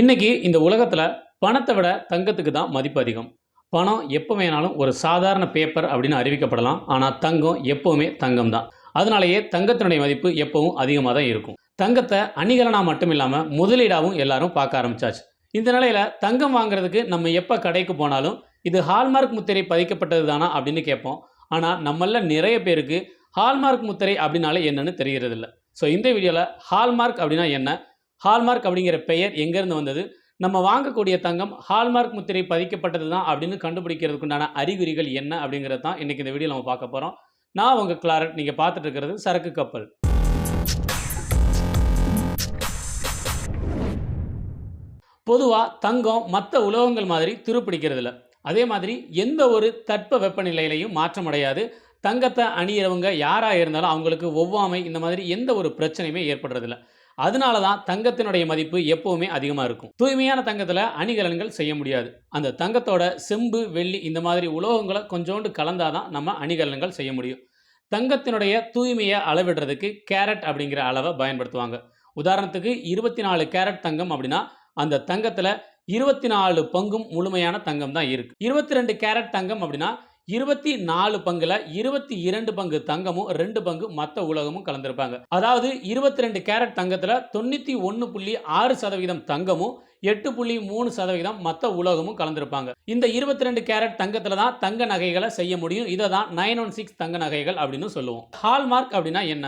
இன்னைக்கு இந்த உலகத்தில் பணத்தை விட தங்கத்துக்கு தான் மதிப்பு அதிகம். பணம் எப்போ வேணாலும் ஒரு சாதாரண பேப்பர் அப்படின்னு அறிவிக்கப்படலாம். ஆனால் தங்கம் எப்போவுமே தங்கம் தான். அதனாலேயே தங்கத்தினுடைய மதிப்பு எப்பவும் அதிகமாக தான் இருக்கும். தங்கத்தை அணிகலனா மட்டும் இல்லாமல் முதலீடாகவும் எல்லாரும் பார்க்க ஆரம்பிச்சாச்சு. இந்த நிலையில் தங்கம் வாங்குறதுக்கு நம்ம எப்போ கடைக்கு போனாலும் இது ஹால்மார்க் முத்திரை பதிக்கப்பட்டது தானா அப்படின்னு கேட்போம். ஆனால் நம்மள நிறைய பேருக்கு ஹால்மார்க் முத்திரை அப்படின்னாலே என்னன்னு தெரிகிறதில்ல ஸோ இந்த வீடியோவில் ஹால்மார்க் அப்படின்னா என்ன? ஹால்மார்க் அப்படிங்கிற பெயர் எங்கேருந்து வந்தது? நம்ம வாங்கக்கூடிய தங்கம் ஹால்மார்க் முத்திரை பதிக்கப்பட்டது தான் அப்படின்னு கண்டுபிடிக்கிறதுக்குண்டான அறிகுறிகள் என்ன அப்படிங்கிறது தான் இன்றைக்கி இந்த வீடியோ நம்ம பார்க்க போகிறோம் நான் உங்கள் கிளாரட் நீங்கள் பார்த்துட்டு இருக்கிறது சரக்கு கப்பல். பொதுவாக தங்கம் மற்ற உலோகங்கள் மாதிரி திருப்பிடிக்கிறதில்ல. அதே மாதிரி எந்த ஒரு தட்ப வெப்பநிலையிலையும் மாற்றம் அடையாது. தங்கத்தை அணியிறவங்க யாராக இருந்தாலும் அவங்களுக்கு ஒவ்வாமை இந்த மாதிரி எந்த ஒரு பிரச்சனையுமே ஏற்படுறதில்ல. அதனால தான் தங்கத்தினுடைய மதிப்பு எப்போவுமே அதிகமாக இருக்கும். தூய்மையான தங்கத்தில் அணிகலன்கள் செய்ய முடியாது. அந்த தங்கத்தோட செம்பு வெள்ளி இந்த மாதிரி உலோகங்களை கொஞ்சோண்டு கலந்தாதான் நம்ம அணிகலன்கள் செய்ய முடியும். தங்கத்தினுடைய தூய்மையை அளவிடுறதுக்கு கேரட் அப்படிங்கிற அளவை பயன்படுத்துவாங்க. உதாரணத்துக்கு இருபத்தி நாலு கேரட் தங்கம் அப்படின்னா அந்த தங்கத்தில் இருபத்தி நாலு பங்கும் முழுமையான தங்கம் தான் இருக்குது இருபத்தி ரெண்டு கேரட் தங்கம் அப்படின்னா இருபத்தி நாலு பங்குல இருபத்தி இரண்டு பங்கு தங்கமும் ரெண்டு பங்கு மற்ற உலகமும் கலந்திருப்பாங்க. அதாவது இருபத்தி ரெண்டு கேரட் தங்கத்துல தொண்ணூத்தி ஒன்று புள்ளி ஆறு சதவீதம் தங்கமும் எட்டு புள்ளி மூணு சதவீதம் மற்ற உலகமும் கலந்திருப்பாங்க. இந்த இருபத்தி ரெண்டு கேரட் தங்கத்துல தான் தங்க நகைகளை செய்ய முடியும். இதை தான் நைன் ஒன் சிக்ஸ் தங்க நகைகள் அப்படின்னு சொல்லுவோம். ஹால்மார்க் அப்படின்னா என்ன?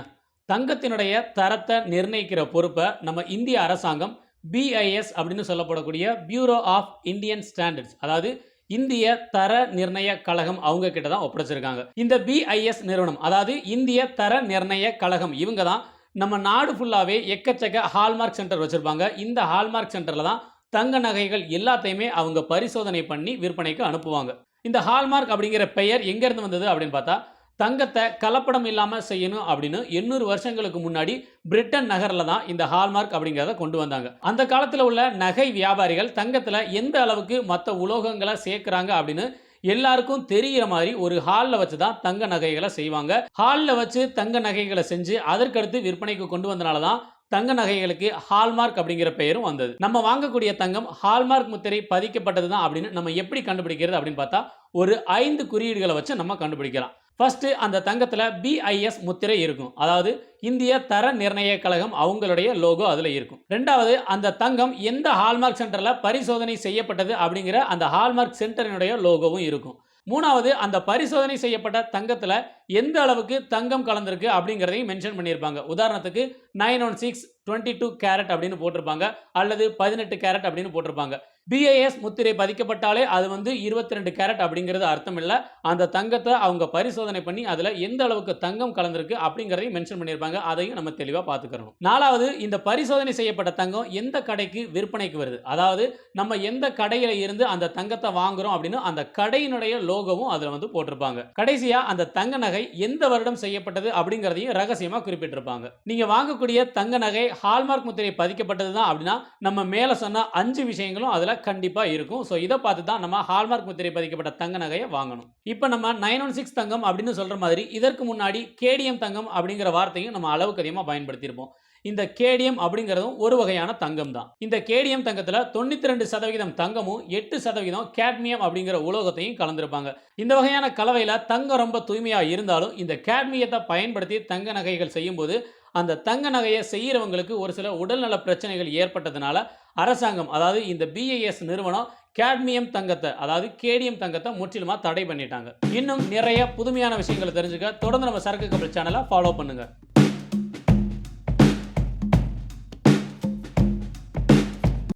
தங்கத்தினுடைய தரத்தை நிர்ணயிக்கிற பொறுப்பை நம்ம இந்திய அரசாங்கம் பிஐஎஸ் அப்படின்னு சொல்லப்படக்கூடிய பியூரோ ஆஃப் இந்தியன் ஸ்டாண்டர்ட்ஸ் அதாவது இந்திய தர நிர்ணய கழகம் அவங்க கிட்ட தான் ஒப்படைச்சிருக்காங்க. இந்த பிஐஎஸ் நிறுவனம் அதாவது இந்திய தர நிர்ணய கழகம் இவங்க தான் நம்ம நாடு ஃபுல்லாகவே எக்கச்சக்க ஹால்மார்க் சென்டர் வச்சுருப்பாங்க. இந்த ஹால்மார்க் சென்டரில் தான் தங்க நகைகள் எல்லாத்தையுமே அவங்க பரிசோதனை பண்ணி விற்பனைக்கு அனுப்புவாங்க. இந்த ஹால்மார்க் அப்படிங்கிற பெயர் எங்கேருந்து வந்தது அப்படின்னு பார்த்தா தங்கத்தை கலப்படம் இல்லாமல் செய்யணும் அப்படின்னு எண்ணூறு வருஷங்களுக்கு முன்னாடி பிரிட்டன் நகரில் தான் இந்த ஹால்மார்க் அப்படிங்கிறத கொண்டு வந்தாங்க. அந்த காலத்தில் உள்ள நகை வியாபாரிகள் தங்கத்தில் எந்த அளவுக்கு மற்ற உலோகங்களை சேர்க்குறாங்க அப்படின்னு எல்லாருக்கும் தெரிகிற மாதிரி ஒரு ஹாலில் வச்சு தான் தங்க நகைகளை செய்வாங்க. ஹாலில் வச்சு தங்க நகைகளை செஞ்சு அதற்கடுத்து விற்பனைக்கு கொண்டு வந்தனால தான் தங்க நகைகளுக்கு ஹால்மார்க் அப்படிங்கிற பெயரும் வந்தது. நம்ம வாங்கக்கூடிய தங்கம் ஹால்மார்க் முத்திரை பதிக்கப்பட்டது தான் அப்படின்னு நம்ம எப்படி கண்டுபிடிக்கிறது அப்படின்னு பார்த்தா ஒரு ஐந்து குறியீடுகளை வச்சு நம்ம கண்டுபிடிக்கலாம். ஃபஸ்ட்டு அந்த தங்கத்தில் பிஐஎஸ் முத்திரை இருக்கும். அதாவது இந்திய தர நிர்ணய கழகம் அவங்களுடைய லோகோ அதில் இருக்கும். ரெண்டாவது அந்த தங்கம் எந்த ஹால்மார்க் சென்டரில் பரிசோதனை செய்யப்பட்டது அப்படிங்கிற அந்த ஹால்மார்க் சென்டரினுடைய லோகோவும் இருக்கும். மூணாவது அந்த பரிசோதனை செய்யப்பட்ட தங்கத்தில் எந்த அளவுக்கு தங்கம் கலந்திருக்கு அப்படிங்கிறதையும் மென்ஷன் பண்ணியிருப்பாங்க. உதாரணத்துக்கு nine one six twenty two carat அப்படின்னு போட்டிருப்பாங்க. அல்லது பதினெட்டு கேரட் அப்படின்னு போட்டிருப்பாங்க. பிஏஎஸ் முத்திரை பதிக்கப்பட்டாலே அது வந்து இருபத்தி ரெண்டு கேரட் அப்படிங்கிறது அர்த்தம் இல்லை அந்த தங்கத்தை அவங்க பரிசோதனை பண்ணி அதில் எந்த அளவுக்கு தங்கம் கலந்திருக்கு அப்படிங்கிறதையும் மென்ஷன் பண்ணியிருப்பாங்க. அதையும் நம்ம தெளிவாக பார்த்துக்கிறோம். நாலாவது இந்த பரிசோதனை செய்யப்பட்ட தங்கம் எந்த கடைக்கு விற்பனைக்கு வருது? அதாவது நம்ம எந்த கடையில் இருந்து அந்த தங்கத்தை வாங்குறோம் அப்படின்னு அந்த கடையினுடைய லோகோவும் அதில் வந்து போட்டிருப்பாங்க. கடைசியாக அந்த தங்க நகை எந்த வருடம் செய்யப்பட்டது அப்படிங்கிறதையும் ரகசியமாக குறிப்பிட்டிருப்பாங்க. நீங்கள் வாங்கக்கூடிய தங்க நகை ஹால்மார்க் முத்திரை பதிக்கப்பட்டது தான் அப்படின்னா நம்ம மேலே சொன்ன அஞ்சு விஷயங்களும் அதில் கண்டிப்பாக இருக்கும். ஸோ இதை பார்த்து தான் நம்ம ஹால்மார்க் முத்திரை பதிக்கப்பட்ட தங்க நகையை வாங்கணும். இப்போ நம்ம நைன் ஒன் சிக்ஸ் தங்கம் அப்படின்னு சொல்கிற மாதிரி இதற்கு முன்னாடி கேடிஎம் தங்கம் அப்படிங்கிற வார்த்தையும் நம்ம அளவுக்கு அதிகமாக பயன்படுத்தியிருப்போம். இந்த கேடிஎம் அப்படிங்கிறதும் ஒரு வகையான தங்கம் தான். இந்த கேடிஎம் தங்கத்தில் தொண்ணூற்றி ரெண்டு சதவீதம் தங்கமும் எட்டு சதவீதம் கேட்மியம் அப்படிங்கிற உலோகத்தையும் கலந்துருப்பாங்க. இந்த வகையான கலவையில் தங்கம் ரொம்ப தூய்மையாக இருந்தாலும் இந்த கேட்மியத்தை பயன்படுத்தி தங்க நகைகள் செய்யும்போது அந்த தங்க நகையை செய்கிறவங்களுக்கு ஒரு சில உடல்நல பிரச்சனைகள் ஏற்பட்டதுனால அரசாங்கம் அதாவது இந்த பிஐஎஸ் நிறுவனம் கேட்மியம் தங்கத்தை அதாவது கேடிஎம் தங்கத்தை முற்றிலுமாக தடை பண்ணிட்டாங்க. இன்னும் நிறைய புதுமையான விஷயங்களை தெரிஞ்சுக்க தொடர்ந்து நம்ம சரக்கு கப்பல் சேனலை ஃபாலோ பண்ணுங்கள்